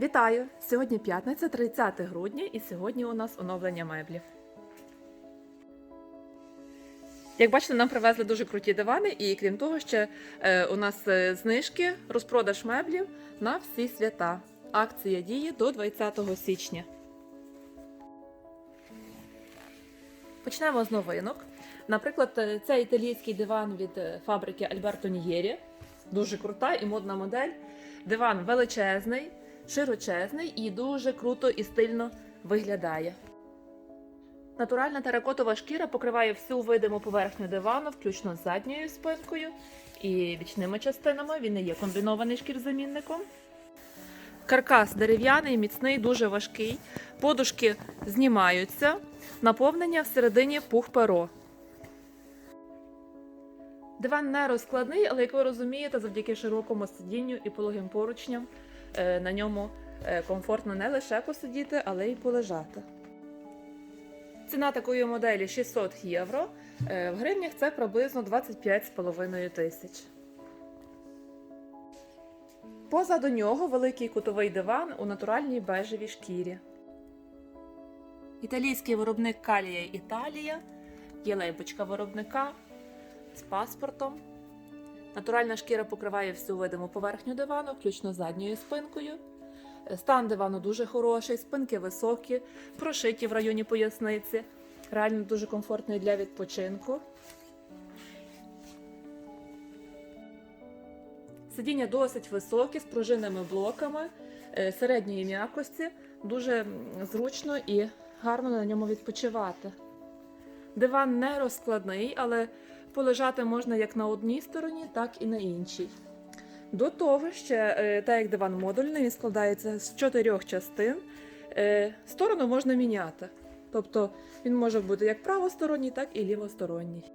Вітаю! Сьогодні п'ятниця, 30 грудня, і сьогодні у нас оновлення меблів. Як бачите, нам привезли дуже круті дивани, і крім того, ще е, у нас е, знижки, розпродаж меблів на всі свята. Акція діє до 20 січня. Почнемо з новинок. Наприклад, е, це італійський диван від фабрики Альберто Нієрі. Дуже крута і модна модель. Диван величезний, широчезний і дуже круто і стильно виглядає. Натуральна теракотова шкіра покриває всю видиму поверхню дивану, включно з задньою спинкою і бічними частинами. Він не є комбінований шкірзамінником. Каркас дерев'яний, міцний, дуже важкий. Подушки знімаються. Наповнення всередині пух-перо. Диван не розкладний, але як ви розумієте, завдяки широкому сидінню і пологим поручням на ньому е, комфортно не лише посидіти, але й полежати. Ціна такої моделі 600 євро. Е, В гривнях це приблизно 25,5 тисяч. Позаду нього великий кутовий диван у натуральній бежевій шкірі. Італійський виробник Калія Італія. Є лейбочка виробника з паспортом. Натуральна шкіра покриває всю видиму поверхню дивану, включно задньою спинкою. Стан дивану дуже хороший, спинки високі, прошиті в районі поясниці. Реально дуже комфортний для відпочинку. Сидіння досить високі, з пружинними блоками е, середньої м'якості. Дуже зручно і гарно на ньому відпочивати. Диван не розкладний, але полежати можна як на одній стороні, так і на іншій. До того ще, е, так як диван модульний, він складається з чотирьох частин. е, Сторону можна міняти. Тобто він може бути як правосторонній, так і лівосторонній.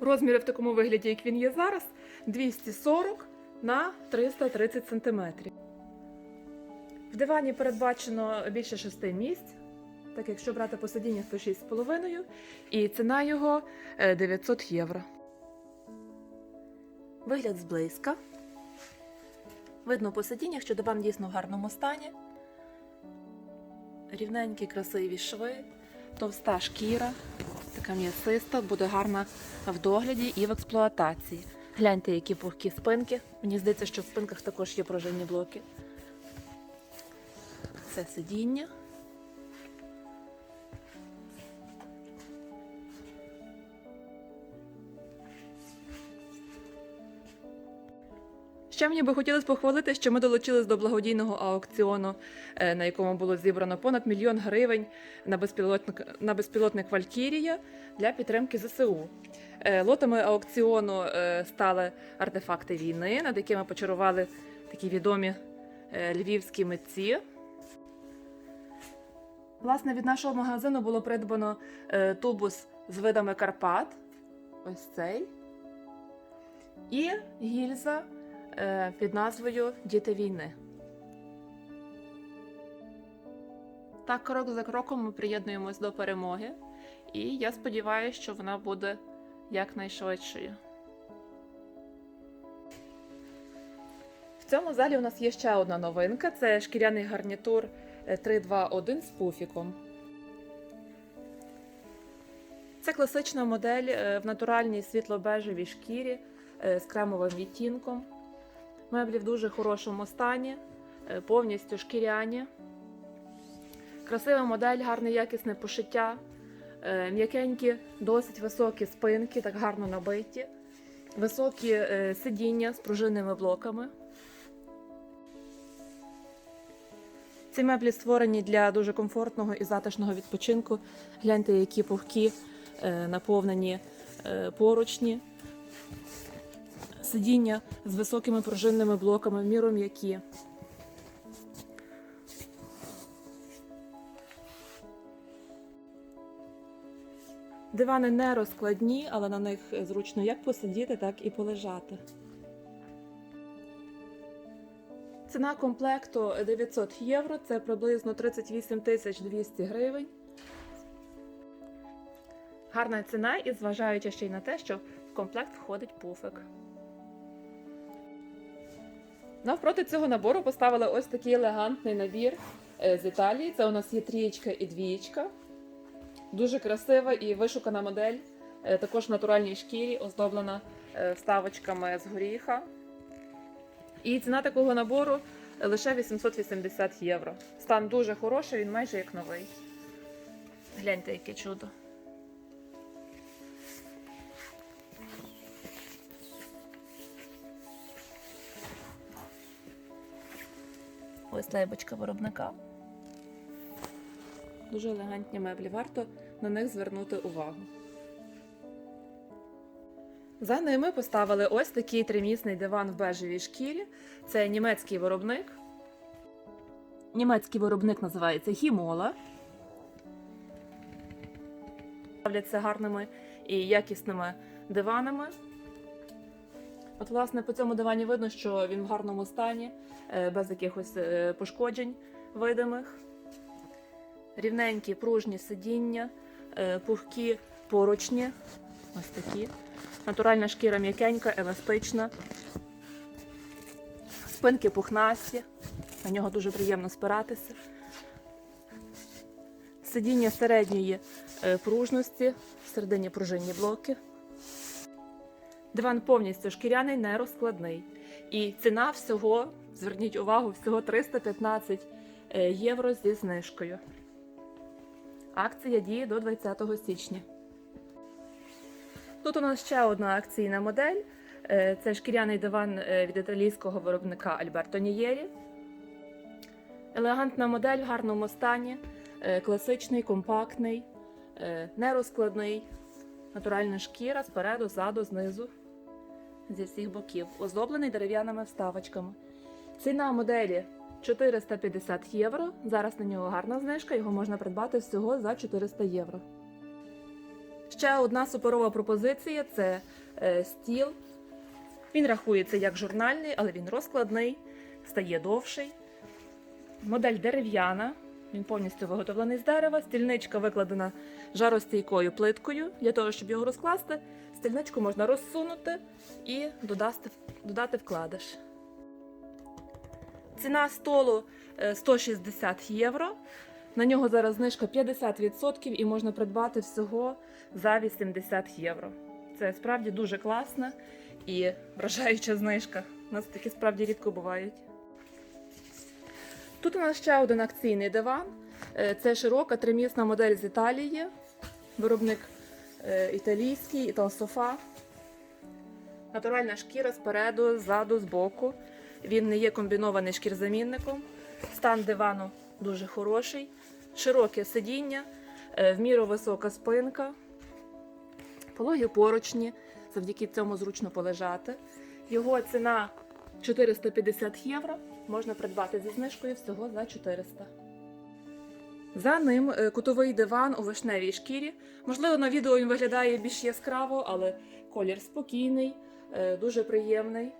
Розміри в такому вигляді, як він є зараз, 240 на 330 см. В дивані передбачено більше 6 місць, так якщо брати посидіння, то 6,5 і ціна його е, 900 євро. Вигляд зблизька. Видно по сидіннях, що диван дійсно в гарному стані. Рівненькі красиві шви, товста шкіра, така м'ясиста, буде гарна в догляді і в експлуатації. Гляньте, які пухкі спинки. Мені здається, що в спинках також є пружинні блоки. Це сидіння. Ще мені би хотілося похвалити, що ми долучились до благодійного аукціону, е, на якому було зібрано понад мільйон гривень на безпілотник, на безпілотник Валькірія для підтримки ЗСУ. Е, Лотами аукціону е, стали артефакти війни, над якими почарували такі відомі львівські митці. Власне, від нашого магазину було придбано тубус з видами Карпат. Ось цей. І гільза під назвою Діти війни. Так, крок за кроком ми приєднуємось до перемоги, і я сподіваюся, що вона буде якнайшвидшою. В цьому залі у нас є ще одна новинка: це шкіряний гарнітур е, 321 з пуфіком. Це класична модель е, в натуральній світло-бежевій шкірі е, з кремовим відтінком. Меблі в дуже хорошому стані, е, повністю шкіряні. Красива модель, гарне якісне пошиття, е, м'якенькі, досить високі спинки, так гарно набиті, високі е, сидіння з пружинними блоками. Ці меблі створені для дуже комфортного і затишного відпочинку. Гляньте, які пухкі наповнені поручні. Сидіння з високими пружинними блоками, міру м'які. Дивани не розкладні, але на них зручно як посидіти, так і полежати. Ціна комплекту 900 євро, це приблизно 38 тисяч 200 гривень. Гарна ціна і зважаючи ще й на те, що в комплект входить пуфик. Навпроти цього набору поставили ось такий елегантний набір е, з Італії. Це у нас є трієчка і двієчка. Дуже красива і вишукана модель. Е, Також в натуральній шкірі, оздоблена е, вставочками з горіха. І ціна такого набору лише 880 євро. Стан дуже хороший, він майже як новий. Гляньте, яке чудо. Ось лейбочка виробника. Дуже елегантні меблі. Варто на них звернути увагу. За ними поставили ось такий тримісний диван в бежевій шкірі. Це німецький виробник. Німецький виробник називається Гімола. Ставляться гарними і якісними диванами. От, власне, по цьому дивані видно, що він в гарному стані, е, без якихось е, пошкоджень видимих. Рівненькі пружні сидіння, е, пухкі поручні. Ось такі. Натуральна шкіра м'якенька, еластична. Спинки пухнасті. На нього дуже приємно спиратися. Сидіння середньої пружності, всередині пружинні блоки. Диван повністю шкіряний, не розкладний. І ціна всього, зверніть увагу, всього 315 е, євро зі знижкою. Акція діє до 20 січня. Тут у нас ще одна акційна модель. Е, Це шкіряний диван е, від італійського виробника Альберто Нієрі. Елегантна модель в гарному стані, класичний, компактний, нерозкладний, натуральна шкіра спереду, ззаду, знизу, зі всіх боків, оздоблений дерев'яними вставочками. Ціна моделі 450 євро. Зараз на нього гарна знижка, його можна придбати всього за 400 євро. Ще одна суперова пропозиція це е, стіл. Він рахується як журнальний, але він розкладний, стає довший. Модель дерев'яна, він повністю виготовлений з дерева. Стільничка викладена жаростійкою плиткою. Для того, щоб його розкласти, стільничку можна розсунути і додати, додати вкладиш. Ціна столу е, 160 євро. На нього зараз знижка 50% і можна придбати всього за 80 євро. Це справді дуже класна і вражаюча знижка. У нас такі справді рідко бувають. Тут у нас ще один акційний диван. Е, Це широка тримісна модель з Італії. Виробник е, італійський, Італсофа. Натуральна шкіра спереду, ззаду, збоку. Він не є комбінований шкірзамінником. Стан дивану дуже хороший. Широке сидіння, е, в міру висока спинка, пологі поручні, завдяки цьому зручно полежати. Його ціна 450 євро. Можна придбати зі знижкою всього за 400. За ним е, кутовий диван у вишневій шкірі. Можливо, на відео він виглядає більш яскраво, але колір спокійний, е, дуже приємний,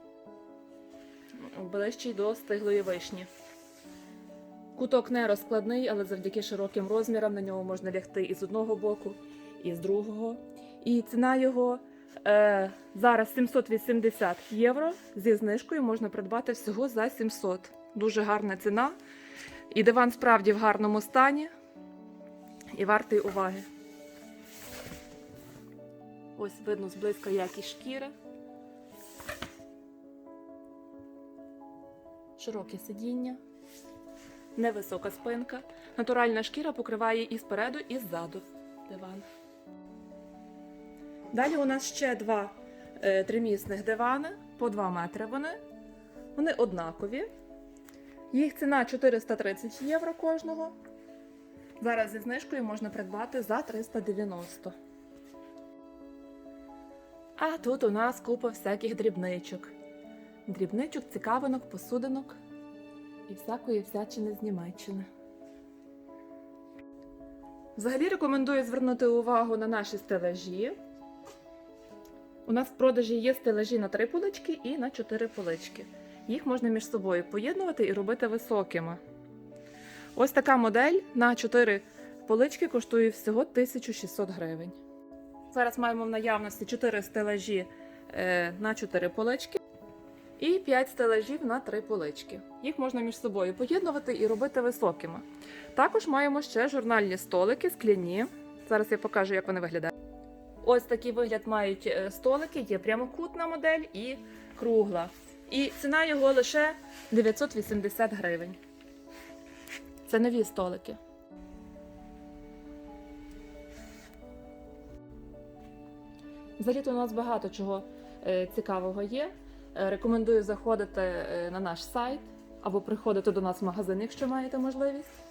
ближчий до стиглої вишні. Куток не розкладний, але завдяки широким розмірам на нього можна лягти і з одного боку, і з другого. І ціна його е, зараз 780 євро. Зі знижкою можна придбати всього за 700. Дуже гарна ціна. І диван справді в гарному стані і вартий уваги. Ось видно зблизька якість шкіри. Широке сидіння, невисока спинка. Натуральна шкіра покриває і спереду, і ззаду диван. Далі у нас ще два е, тримісних дивани, по 2 метри вони. Вони однакові. Їх ціна 430 євро кожного. Зараз зі знижкою можна придбати за 390. А тут у нас купа всяких дрібничок. Дрібничок, цікавинок, посудинок і всякої всячини з Німеччини. Взагалі рекомендую звернути увагу на наші стелажі. У нас в продажі є стелажі на три полички і на чотири полички. Їх можна між собою поєднувати і робити високими. Ось така модель на 4 полички коштує всього 1600 гривень. Зараз маємо в наявності 4 стелажі е, на 4 полички. І 5 стелажів на 3 полички. Їх можна між собою поєднувати і робити високими. Також маємо ще журнальні столики, скляні. Зараз я покажу, як вони виглядають. Ось такий вигляд мають е, столики, є прямокутна модель і кругла. І ціна його лише 980 гривень. Це нові столики. Взагалі у нас багато чого е, цікавого є. Е, Рекомендую заходити е, на наш сайт або приходити до нас в магазин, якщо маєте можливість.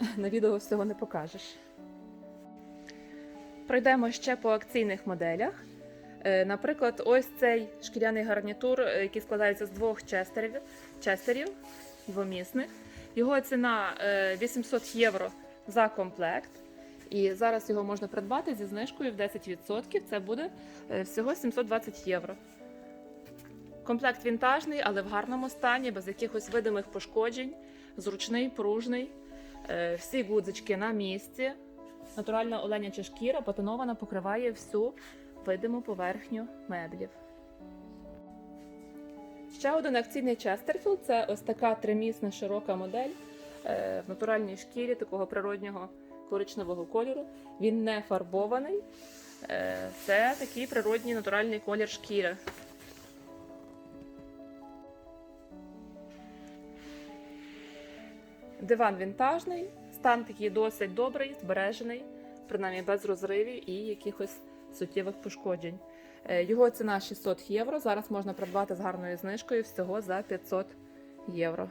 На відео всього не покажеш. Пройдемо ще по акційних моделях. Е, Наприклад, ось цей шкіряний гарнітур, е, який складається з двох честерів, честерів двомісних. Його ціна е, 800 євро за комплект. І зараз його можна придбати зі знижкою в 10%. Це буде е, всього 720 євро. Комплект вінтажний, але в гарному стані, без якихось видимих пошкоджень, зручний, пружний. Е, Всі гудзички на місці. Натуральна оленяча шкіра патинована покриває всю видиму поверхню меблів. Ще один акційний Честерфілд це ось така тримісна широка модель е, в натуральній шкірі такого природнього коричневого кольору. Він не фарбований. Е, Це такий природній натуральний колір шкіри. Диван вінтажний, стан такий досить добрий, збережений, принаймні без розривів і якихось суттєвих пошкоджень. Е, Його ціна 600 євро. Зараз можна придбати з гарною знижкою всього за 500 євро.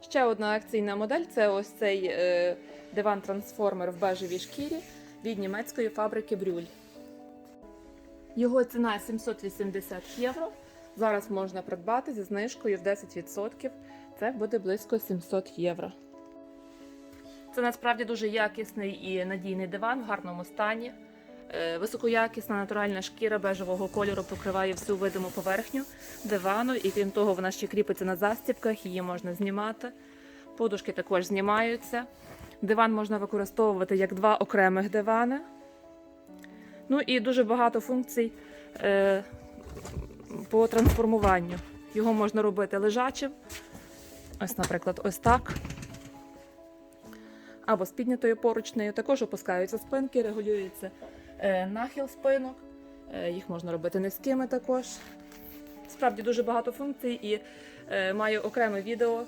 Ще одна акційна модель це ось цей е, диван-трансформер в бежевій шкірі від німецької фабрики Брюль. Його ціна 780 євро. Зараз можна придбати зі знижкою в 10%. Це буде близько 700 євро. Це насправді дуже якісний і надійний диван в гарному стані. Е, Високоякісна натуральна шкіра бежевого кольору покриває всю видиму поверхню дивану, і крім того, вона ще кріпиться на застібках, її можна знімати. Подушки також знімаються. Диван можна використовувати як два окремих дивани. Ну і дуже багато функцій е, по трансформуванню. Його можна робити лежачим. Ось, наприклад, ось так. Або з піднятою поручнею. Також опускаються спинки, регулюється нахил спинок. Е, їх можна робити низькими також. Справді дуже багато функцій і е, маю окреме відео.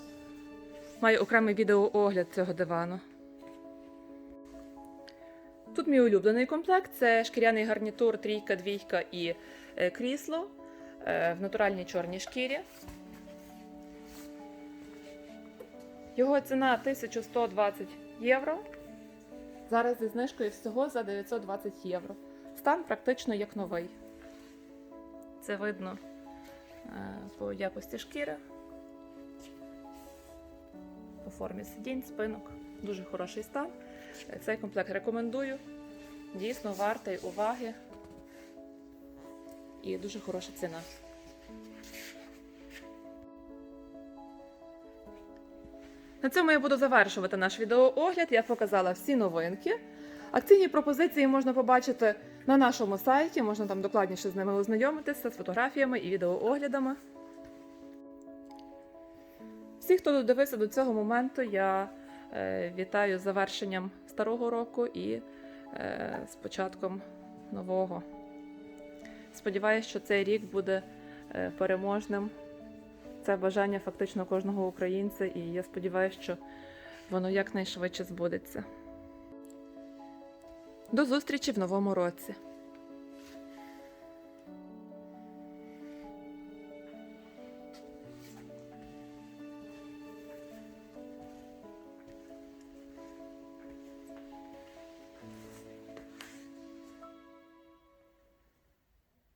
Маю окремий відеоогляд цього дивану. Тут мій улюблений комплект це шкіряний гарнітур, трійка, двійка і е, крісло е, в натуральній чорній шкірі. Його ціна 1120 євро. Зараз зі знижкою всього за 920 євро. Стан практично як новий. Це видно е, по якості шкіри, по формі сидінь, спинок. Дуже хороший стан. Е, Цей комплект рекомендую. Дійсно вартий уваги і дуже хороша ціна. На цьому я буду завершувати наш відеоогляд. Я показала всі новинки. Акційні пропозиції можна побачити на нашому сайті, можна там докладніше з ними ознайомитися з фотографіями і відеооглядами. Всіх, хто додивився до цього моменту, я е, вітаю з завершенням старого року і е, з початком нового. Сподіваюсь, що цей рік буде е, переможним. Це бажання фактично кожного українця, і я сподіваюся, що воно якнайшвидше збудеться. До зустрічі в новому році!